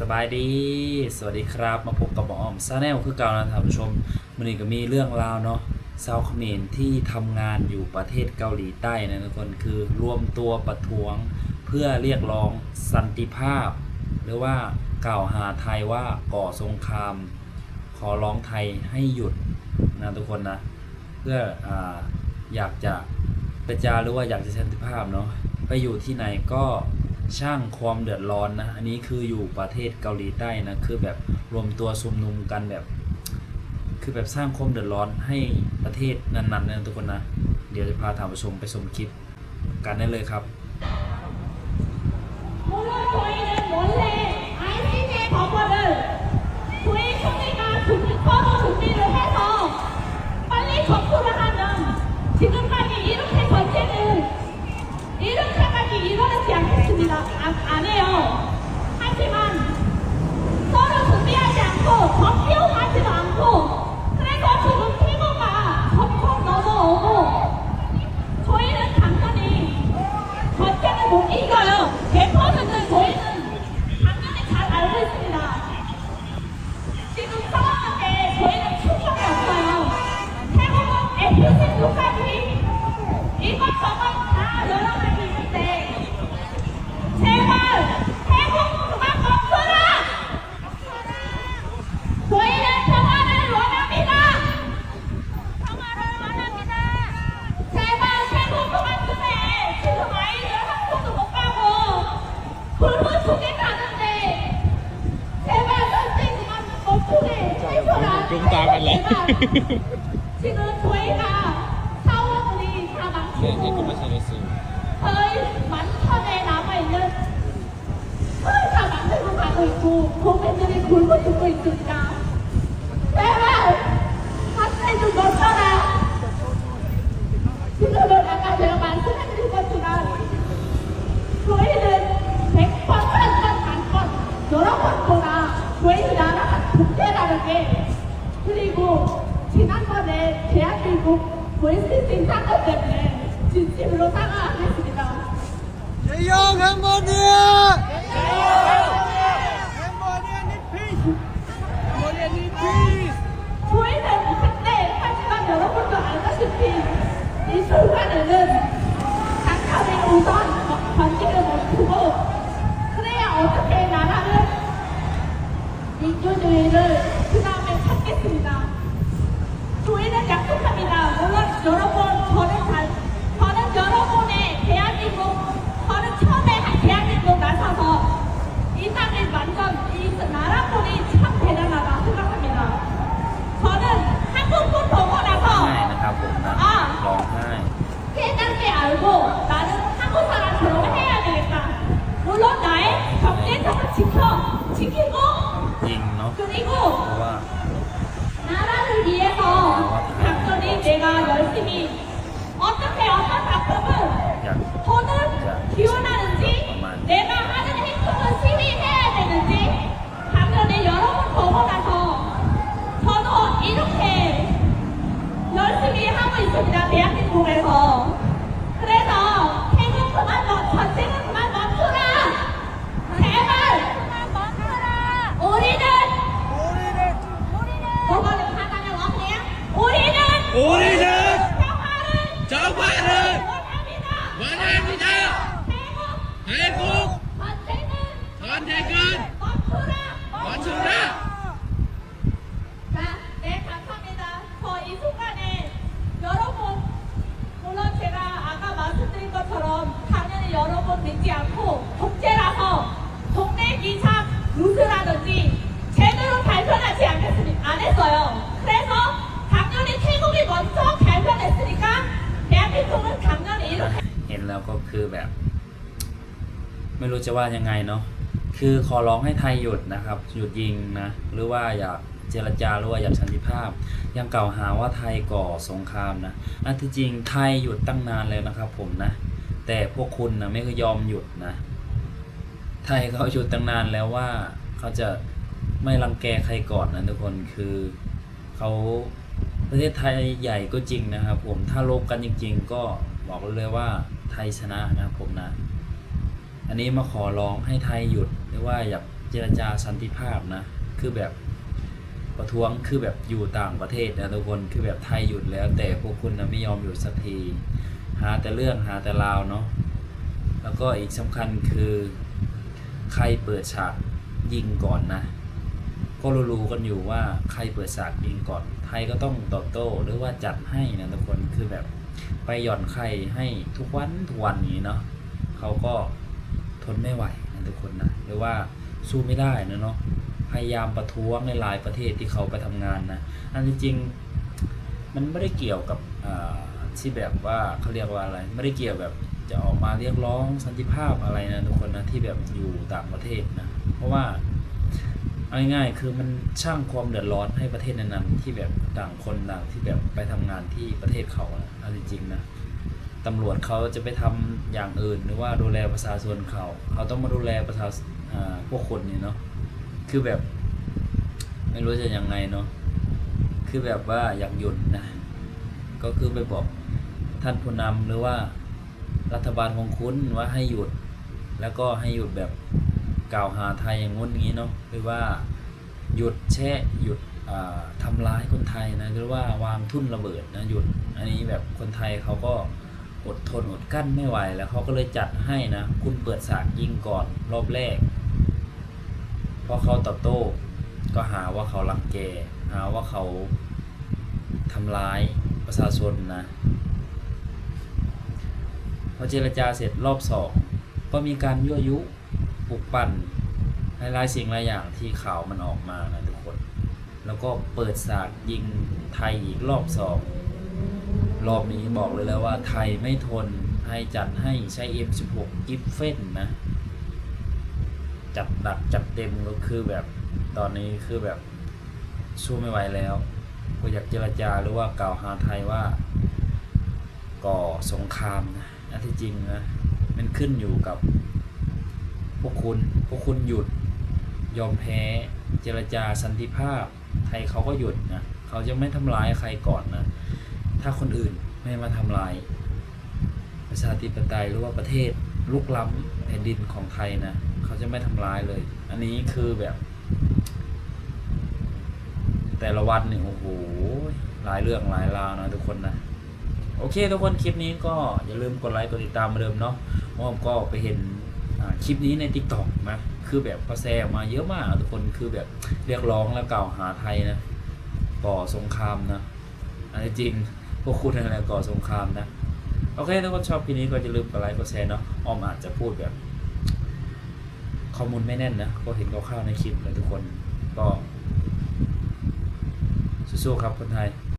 สบายดี สวัสดีครับ มาพบกับหมออมซาแนลคือเก่านะท่านผู้ชมวันนี้ก็มีเรื่องราวเนาะชาวเขมรที่ทำงานอยู่ประเทศเกาหลีใต้นะทุกคนคือรวมตัวประท้วงเพื่อเรียกร้องสันติภาพ หรือว่ากล่าวหาไทยว่าก่อสงคราม ขอร้องไทยให้หยุดนะทุกคนนะเพื่อออยากจะประจาหรือว่าอยากจะสันติภาพเนาะไปอยู่ที่ไหนก็ ช่างความเดือดร้อนนะ อันนี้คืออยู่ประเทศเกาหลีใต้นะ คือแบบรวมตัวชุมนุมกันแบบ คือแบบสร้างความเดือดร้อนให้ประเทศนั้นๆนะทุกคนนะ เดี๋ยวจะพาท่านผู้ชมไปชมคลิปกันได้เลยครับ รุมตามกันเลยชื่อนุ้นคุยค่ะเข้าวันนี้ทำะบังคุเนี่ยให้กูมาใช้ในซีเฮ้ยมันเข้าในน้ำไปเนี่ยเฮ้ยทำะบังไม่รู้มาคุยกูกูเป็นจะได้คุยกูจะคุยจุดกาวแม่แม่มันใช่จุดบนเท่านั้นที่เราโดนอาการเยอรมันซึ่งมันอยู่กับจุดนั้นคุยเลยเด็กคนเป็นคนขันคนโดนคนโกราคุยอยู่นานะคะทุกเจ้าดัเก๋ 그리고 지난번에 대한민국 웨스팅 사건 때문에 진심으로 사과하겠습니다. 재영 할머니야! 할머니야, 피스! 할머니야, 피스! 저희는 그때 하지만 여러분도 알다시피 이 순간에는 각하의 우선 번지를 못 두고 그래야 어떻게 나라를 민주주의를 그 다음에 찾겠습니다. 저희는 약속합니다. 물론 여러분 저는 잘 저는 여러분의 대한민국 저는 처음에 대한민국 나서서 이 땅을 완전 이 나라분이 참 대단하다 생각합니다. 저는 한국분 보고 ให้ 나서 นะครับผมนะ อ่า ร้องไห้ 깨닫게 알고 나는 한국 사람 결혼해야 되겠다. 물론 나의 경제력을 지켜 지키고 จริงเนาะ 그리고 내가 열심히 어떻게 어떤 작품은 돈을 기원하는지 내가 하는 행동을 시위해야 되는지 작년에 여러 번 보고 나서 저도 이렇게 열심히 하고 있습니다. 대한민국에서. 그래서 행운 그만 멈, 전쟁은 그만 멈추라! 제발! 그만 멈춰라! 우리는! 우리는! 뭐가 하나는 왔어요? 우리는! 우리는! ไม่รู้จะว่ายังไงเนาะคือขอร้องให้ไทยหยุดนะครับ หยุดยิงนะ หรือว่าอยากเจรจาหรือว่าอยากสันติภาพ ยังกล่าวหาว่าไทยก่อสงครามนะอันที่จริงไทยหยุดตั้งนานแล้วนะครับ ผมนะ แต่พวกคุณนะไม่เคยยอมหยุดนะ ไทยเขาหยุดตั้งนานแล้วว่าเขาจะไม่รังแกใครก่อนนะทุกคนคือเขาประเทศไทยใหญ่ก็จริงนะครับ ผมถ้าลบกันจริง ๆ ก็บอกเลยว่าไทยชนะนะครับผมนะ อันนี้มาขอร้องให้ไทยหยุดหรือว่าอยากเจรจาสันติภาพนะคือแบบประท้วงคือแบบอยู่ต่างประเทศนะทุกคนคือแบบไทยหยุดแล้ว แต่พวกคุณนะไม่ยอมหยุดสักทีหาแต่เรื่องหาแต่ราวเนาะแล้วก็อีกสำคัญคือใครเปิดฉากยิงก่อนนะก็รู้ๆกันอยู่ว่าใครเปิดฉากยิงก่อน ไทยก็ต้องตอบโต้หรือว่าจัดให้นะทุกคนคือแบบไปหย่อนไข่ให้ทุกวันทุกวันนี้เนาะเขาก็ ทนไม่ไหวนะทุกคนนะหรือว่าสู้ไม่ได้นะเนาะพยายามประท้วงในหลายประเทศที่เขาไปทำงานนะอันจริงมันไม่ได้เกี่ยวกับที่แบบว่าเขาเรียกว่าอะไร ไม่ได้เกี่ยวแบบจะออกมาเรียกร้องสันติภาพอะไรนะทุกคนนะที่แบบอยู่ต่างประเทศนะเพราะว่าเอาง่ายๆคือมันช่างความเดือดร้อนให้ประเทศนั้นๆที่แบบต่างคนต่างที่แบบไปทำงานที่ประเทศเขาอะเอาจริงๆนะ ตำรวจเขาจะไปทำอย่างอื่น หรือว่าดูแลประชาชนเขา เขาต้องมาดูแลประชาอ่าพวกคนนี่เนาะคือแบบ ไม่รู้จะยังไงเนาะคือแบบว่าอยากหยุดนะ ก็คือไปบอกท่านผู้นำหรือว่ารัฐบาลของคุณว่าให้หยุด แล้วก็ให้หยุดแบบกล่าวหาไทยอย่างงู้นอย่างนี้เนาะหรือว่าหยุดแช่หยุดอ่าทำร้ายคนไทยนะหรือว่าวางทุ่นระเบิดนะหยุด อันนี้แบบคนไทยเขาก็ อดทนอดกั้นไม่ไหวแล้วเขาก็เลยจัดให้นะ คุณเปิดฉากยิงก่อนรอบแรก เพราะเขาตอบโต้ ก็หาว่าเขาลังแก หาว่าเขาทำร้ายประชาชนนะพอเจรจาเสร็จรอบสองก็มีการยั่วยุปลุกปั่นหลายๆสิ่งหลายอย่างที่ข่าวมันออกมานะทุกคน แล้วก็เปิดฉากยิงไทยอีกรอบสอง รอบนี้บอกเลยแล้วว่าไทยไม่ทนไทยจัดให้ใช้ M16 กิฟเฟนนะ จัดหนักจัดเต็มก็คือแบบตอนนี้คือแบบสู้ไม่ไหวแล้ว ก็อยากเจรจาหรือว่ากล่าวหาไทยว่า ก่อสงครามนะอันที่จริงนะมันขึ้นอยู่กับ พวกคุณ พวกคุณหยุด ยอมแพ้เจรจาสันติภาพ ไทยเขาก็หยุดนะ เขาจะไม่ทำร้ายใครก่อนนะ ถ้าคนอื่นไม่มาทำลาย ประชาธิปไตยหรือว่าประเทศลุกล้ำแผ่นดินของไทยนะเขาจะไม่ทำร้ายเลย อันนี้คือแบบ แต่ละวันเนี่ยโอ้โหหลายเรื่องหลายราวนะทุกคนนะโอเค ทุกคนคลิปนี้ก็อย่าลืมกดไลค์กดติดตามมาเดิมเนาะเพราะผมก็ไปเห็นคลิปนี้ใน t ิ k t o k นะคือแบบกระแสออกมาเยอะมากทุกคนคือแบบเรียกร้องและกล่าวหาไทยนะก่อสงครามนะอันนี้จริง พวกคุณอะไรก่อสงครามนะ โอเคถ้าคนชอบคลิปนี้ก็จะลืมกดไลค์กดแชร์เนาะออมอาจจะพูดแบบข้อมูลไม่แน่นนะก็เห็นคร่าวๆในคลิปเลยทุกคนก็สู้ๆครับคนไทย